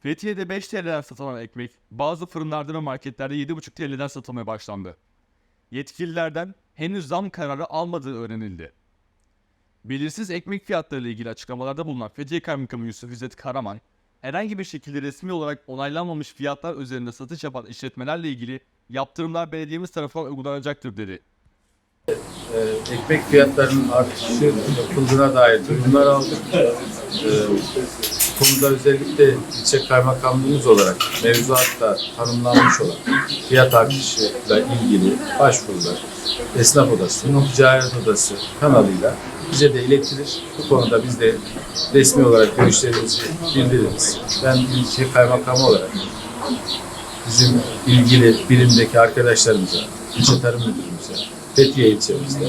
Fethiye'de 5 TL'den satılan ekmek bazı fırınlarda ve marketlerde 7,5 TL'den satılmaya başlandı. Yetkililerden henüz zam kararı almadığı öğrenildi. Belirsiz ekmek fiyatları ile ilgili açıklamalarda bulunan Fethiye Kaymakamı Yusuf İzzet Karaman, herhangi bir şekilde resmi olarak onaylanmamış fiyatlar üzerinde satış yapan işletmelerle ilgili yaptırımlar belediyemiz tarafından uygulanacaktır dedi. Ee, ekmek fiyatlarının artışı yapıldığına dair duyumlar aldık. Ee, konuda özellikle ilçe kaymakamlığımız olarak mevzuatta tanımlanmış olan fiyat artışıyla ilgili başvurular esnaf odası, ticaret odası kanalıyla bize de iletilir. Bu konuda biz de resmi olarak görüşlerimizi bildiririz. Ben ilçe kaymakamı olarak bizim ilgili birimdeki arkadaşlarımıza, ilçe tarım müdürümüze, Fethiye ilçemizde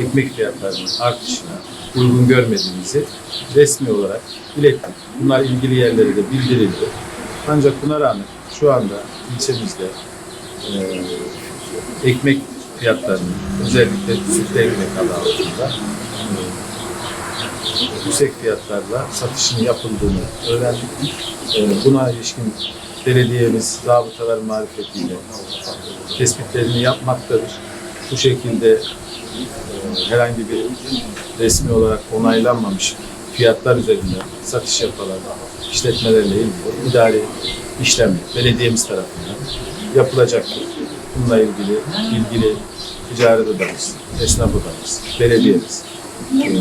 ekmek fiyatlarının artışına uygun görmediğimizi resmi olarak ilettik. Bunlar ilgili yerlere de bildirildi. Ancak buna rağmen şu anda ilçemizde e, ekmek fiyatlarının özellikle sütlü ekmek adı altında e, yüksek fiyatlarla satışının yapıldığını öğrendik. E, buna ilişkin belediyemiz zabıtalar marifetiyle tespitlerini yapmaktadır. Bu şekilde e, herhangi bir resmi olarak onaylanmamış fiyatlar üzerinde satış yapılan işletmelerle ilgili idari işlemler belediyemiz tarafından yapılacaktır. Bununla ilgili ilgili ticaret odamız, esnaf odamız, belediyemiz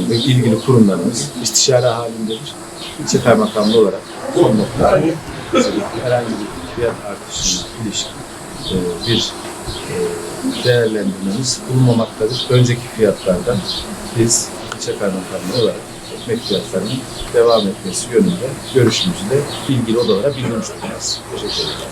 ve ilgili kurumlarımız istişare halindedir. İlçe kaymakamlığı olarak son noktada herhangi bir fiyat artışına ilişkin e, bir değerlendirmemiz bulunmamaktadır. Önceki fiyatlardan biz ilçe kaymakamlığı olarak ekmek fiyatlarının devam etmesi yönünde görüşümüzü de ilgili odalara bildirmiş durumdayız. Teşekkür ederiz.